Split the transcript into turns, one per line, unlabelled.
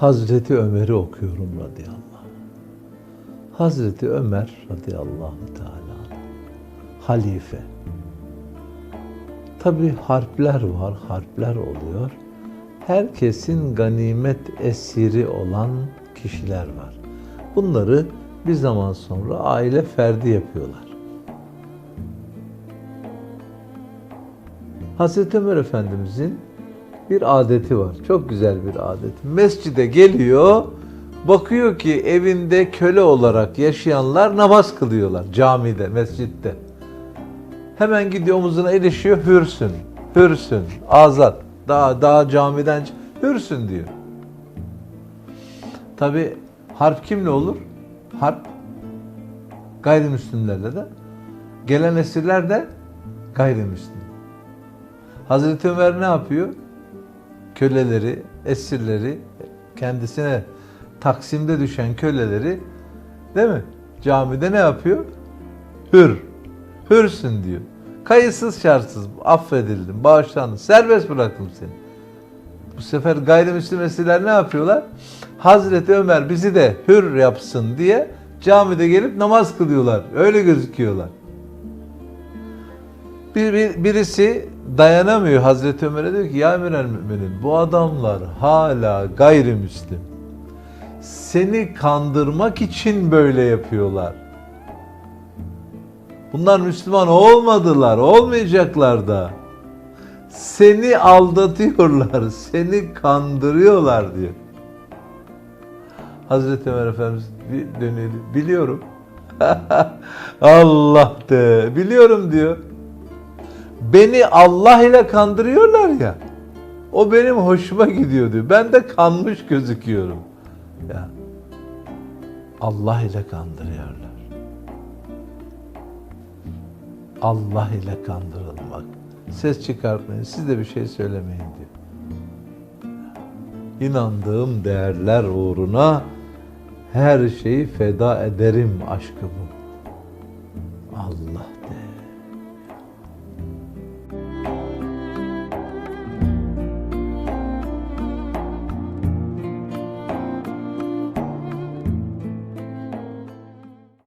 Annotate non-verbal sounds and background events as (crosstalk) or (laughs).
Hazreti Ömer'i okuyorum radıyallahu anh. Hazreti Ömer radıyallahu teala halife. Tabi harpler var, harpler oluyor. Herkesin ganimet esiri olan kişiler var. Bunları bir zaman sonra aile ferdi yapıyorlar. Hazreti Ömer Efendimizin bir adeti var. Çok güzel bir adet. Mescide geliyor, bakıyor ki evinde köle olarak yaşayanlar namaz kılıyorlar camide, mescitte. Hemen gidiyor omuzuna ilişiyor, hürsün, hürsün, azat. Daha daha camiden hürsün diyor. Tabi harp kimle olur? Harp gayrimüslimlerle de. Gelen esirler de gayrimüslim. Hazreti Ömer ne yapıyor? Köleleri, esirleri, kendisine taksimde düşen köleleri değil mi? Camide ne yapıyor? Hür. Hürsün diyor. Kayıtsız şartsız affedildim, bağışlandım, serbest bıraktım seni. Bu sefer gayrimüslim esirler ne yapıyorlar? Hazreti Ömer bizi de hür yapsın diye camide gelip namaz kılıyorlar. Öyle gözüküyorlar. Bir, bir- birisi dayanamıyor Hazreti Ömer'e diyor ki ya Emirel Müminin bu adamlar hala gayrimüslim. Seni kandırmak için böyle yapıyorlar. Bunlar Müslüman olmadılar, olmayacaklar da. Seni aldatıyorlar, (laughs) seni kandırıyorlar diyor. Hazreti Ömer Efendimiz dönüyor. Biliyorum. (laughs) Allah de. Biliyorum diyor. Beni Allah ile kandırıyorlar ya. O benim hoşuma gidiyor diyor. Ben de kanmış gözüküyorum. Ya. Allah ile kandırıyorlar. Allah ile kandırılmak. Ses çıkartmayın. Siz de bir şey söylemeyin diyor. İnandığım değerler uğruna her şeyi feda ederim aşkı. Allah